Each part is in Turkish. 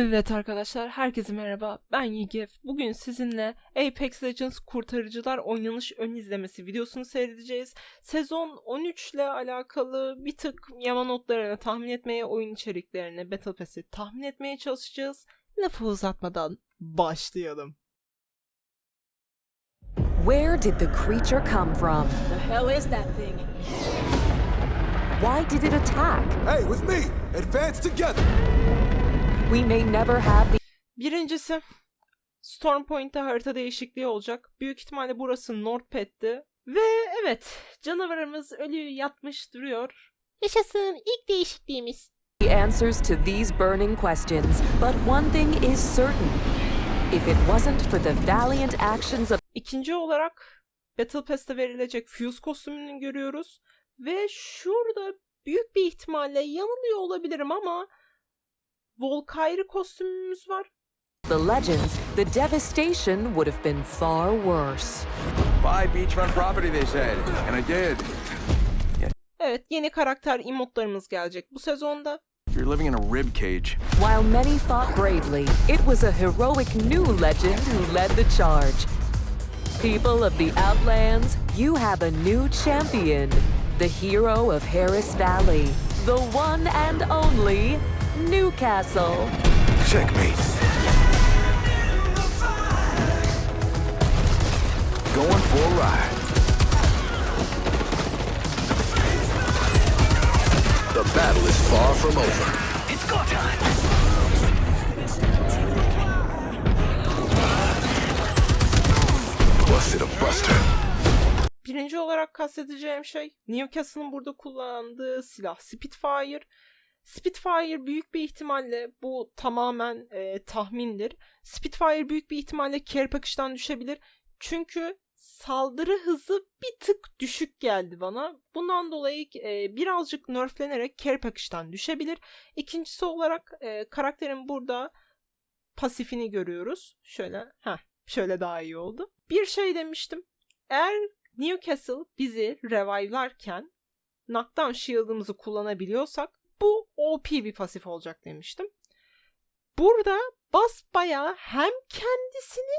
Evet arkadaşlar, herkese merhaba. Ben Yigef. Bugün sizinle Apex Legends Kurtarıcılar oynanış ön izlemesi videosunu seyredeceğiz. Sezon 13 ile alakalı bir tık yama notlarını tahmin etmeye, oyun içeriklerini, Battle Pass'i tahmin etmeye çalışacağız. Lafı uzatmadan başlayalım. Where did the creature come from? The hell is that thing? Why did it attack? Hey, with me! Advance together! We may never have the Birincisi, Storm Point'te harita değişikliği olacak. Büyük ihtimalle burası Northpad'ti. Ve evet, canavarımız ölü yatmış duruyor. Yaşasın ilk değişikliğimiz. answers to these burning questions, but one thing is certain. If it wasn't for the valiant actions of İkinci olarak Battle Pass'te verilecek Fuse kostümünü görüyoruz. Ve şurada büyük bir ihtimalle yanılıyor olabilirim ama Volkayri kostümümüz var. the legends, the devastation would have been far worse. Buy beachfront property, they said, and I did. Evet yeni karakter emotlarımız gelecek bu sezonda. You're living in a rib cage. While many fought bravely, it was a heroic new legend who led the charge. People of the Outlands, you have a new champion, the hero of Harris Valley, the one and only Newcastle. Checkmate. Going for a ride. The battle is far from over. Busted a buster. Birinci olarak kastedeceğim şey Newcastle'ın burada kullandığı silah Spitfire. Spitfire büyük bir ihtimalle bu tamamen e, tahmindir. Spitfire büyük bir ihtimalle care packag'dan düşebilir. Çünkü saldırı hızı bir tık düşük geldi bana. Bundan dolayı e, birazcık nerflenerek care packag'dan düşebilir. İkincisi olarak e, karakterin burada pasifini görüyoruz. Şöyle, ha, şöyle daha iyi oldu. Bir şey demiştim. Eğer Newcastle bizi revive'larken knockdown shield'ımızı kullanabiliyorsak bu OP bir pasif olacak demiştim. Burada basbaya hem kendisini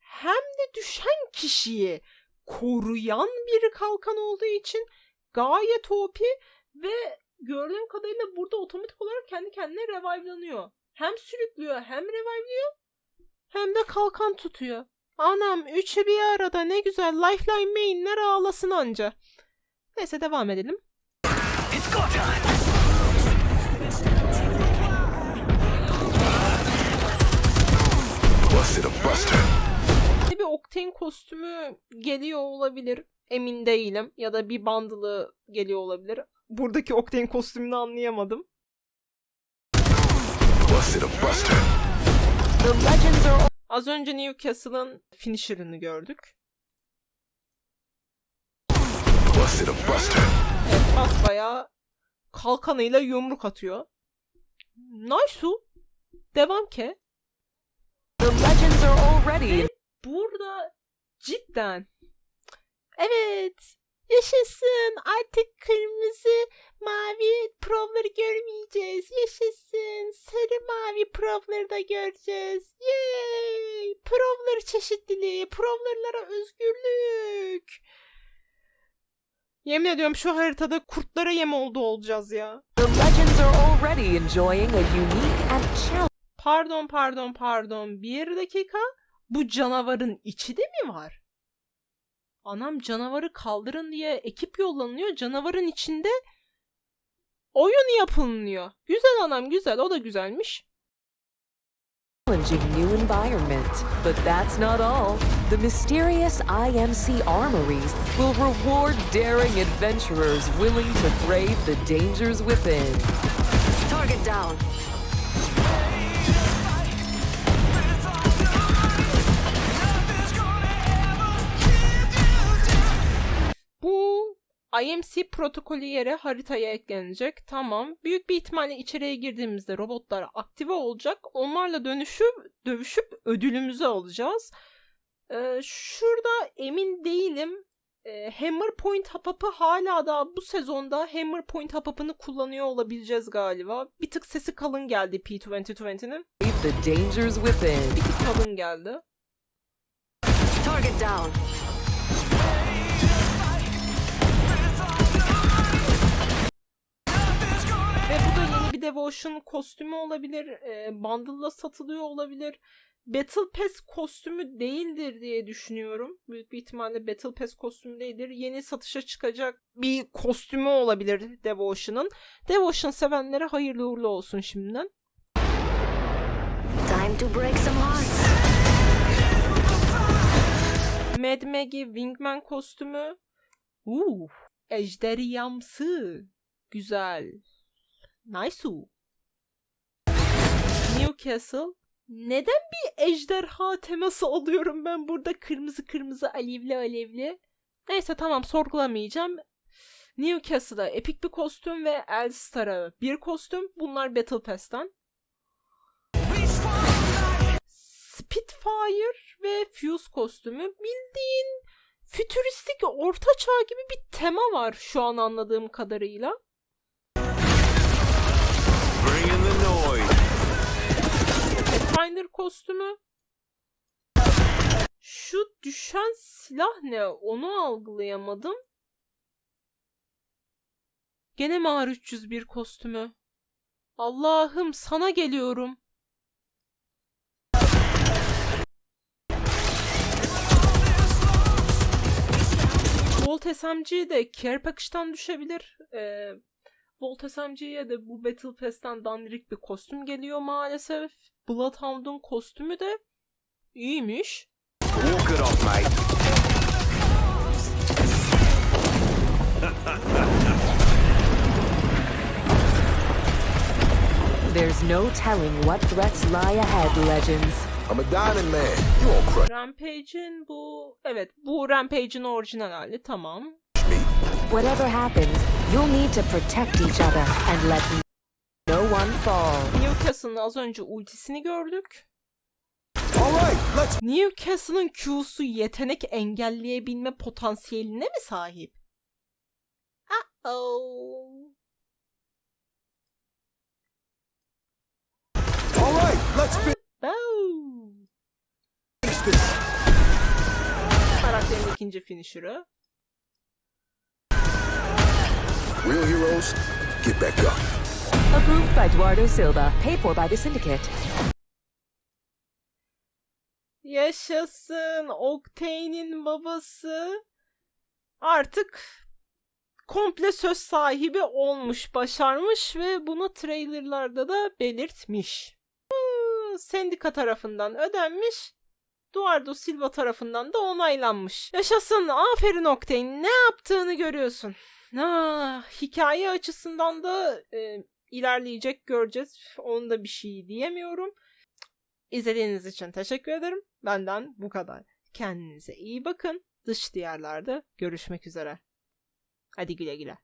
hem de düşen kişiyi koruyan bir kalkan olduğu için gayet OP ve gördüğüm kadarıyla burada otomatik olarak kendi kendine revive'lanıyor. Hem sürüklüyor hem revive'lıyor hem de kalkan tutuyor. Anam üçü bir arada ne güzel lifeline mainler ağlasın anca. Neyse devam edelim. Buster. Bir Octane kostümü geliyor olabilir. Emin değilim. Ya da bir bundle'ı geliyor olabilir. Buradaki Octane kostümünü anlayamadım. Busted a buster. The legends are Az önce Newcastle'ın finisher'ını gördük. A buster. Kalkanıyla yumruk atıyor. Nice. Devam ke. the legends are already. İn burada cidden evet yaşasın. Artık kırmızı mavi provları görmeyeceğiz. Yaşasın. Sarı mavi provları da göreceğiz. Yay! Provları çeşitliliği provlarlara özgürlük yemin ediyorum şu haritada kurtlara yem oldu olacağız ya Pardon pardon pardon bir dakika. Bu canavarın içi de mi var? Anam canavarı kaldırın diye ekip yollanıyor. Canavarın içinde oyun yapılıyor. Güzel anam güzel o da güzelmiş. New environment. But that's not all. The mysterious IMC armories will reward daring adventurers willing to brave the dangers within. Target down. IMC protokolü yere haritaya eklenecek. Tamam. Büyük bir ihtimalle içeriye girdiğimizde robotlar aktive olacak. Onlarla dönüşüp dövüşüp ödülümüzü alacağız. Ee, şurada emin değilim. e, Hammer Point hapapı hala da bu sezonda Hammer Point hapapını kullanıyor olabileceğiz galiba. Bir tık sesi kalın geldi P2020'nin. Leave the dangers within. Bir tık kalın geldi. Target down. Ve bu da yeni bir Devotion kostümü olabilir. E, bundle'la satılıyor olabilir. Battle Pass kostümü değildir diye düşünüyorum. Büyük bir ihtimalle Battle Pass kostümü değildir. Yeni satışa çıkacak bir kostümü olabilir Devotion'ın. Devotion sevenlere hayırlı uğurlu olsun şimdiden. Time to break some hearts. Mad Maggie Wingman kostümü. Uuu. Ejderiyamsı. Güzel. Nice. Newcastle. Neden bir ejderha teması alıyorum ben burada kırmızı kırmızı alevli alevli? Neyse tamam sorgulamayacağım. Newcastle'a epik bir kostüm ve Elstar'a bir kostüm. Bunlar Battle Pass'tan. Spitfire ve Fuse kostümü bildiğin fütüristik orta çağ gibi bir tema var şu an anladığım kadarıyla. Pathfinder kostümü. Şu düşen silah ne? Onu algılayamadım. Gene mi R301 kostümü? Allah'ım sana geliyorum. Volt SMG de care packag'tan düşebilir. Ee, Volt SMG'ye de bu Battle Pass'ten dandirik bir kostüm geliyor maalesef. Bloodhound'un kostümü de iyiymiş. Walk it off, mate. There's no telling what threats lie ahead, legends. I'm a diamond man. You won't crush Rampage'in bu... Evet bu Rampage'in orijinal hali tamam. Whatever happens, you'll need to protect each other and let one fall. Newcastle'ın az önce ultisini gördük. Right. Newcastle'ın Q'su yetenek engelleyebilme potansiyeline mi sahip? Uh-oh. All right, let's finish Oh. this. Karakterin ikinci finisher'ı. Real heroes, get back up. Approved by Eduardo Silva, paid for by the Syndicate. Yaşasın Octane'in babası artık komple söz sahibi olmuş, başarmış ve bunu trailerlarda da belirtmiş. Sendika tarafından ödenmiş, Eduardo Silva tarafından da onaylanmış. Yaşasın, aferin Octane, ne yaptığını görüyorsun. Ah, hikaye açısından da e, ilerleyecek göreceğiz. Onu da bir şey diyemiyorum. İzlediğiniz için teşekkür ederim. Benden bu kadar. Kendinize iyi bakın. Dış diyarlarda görüşmek üzere. Hadi güle güle.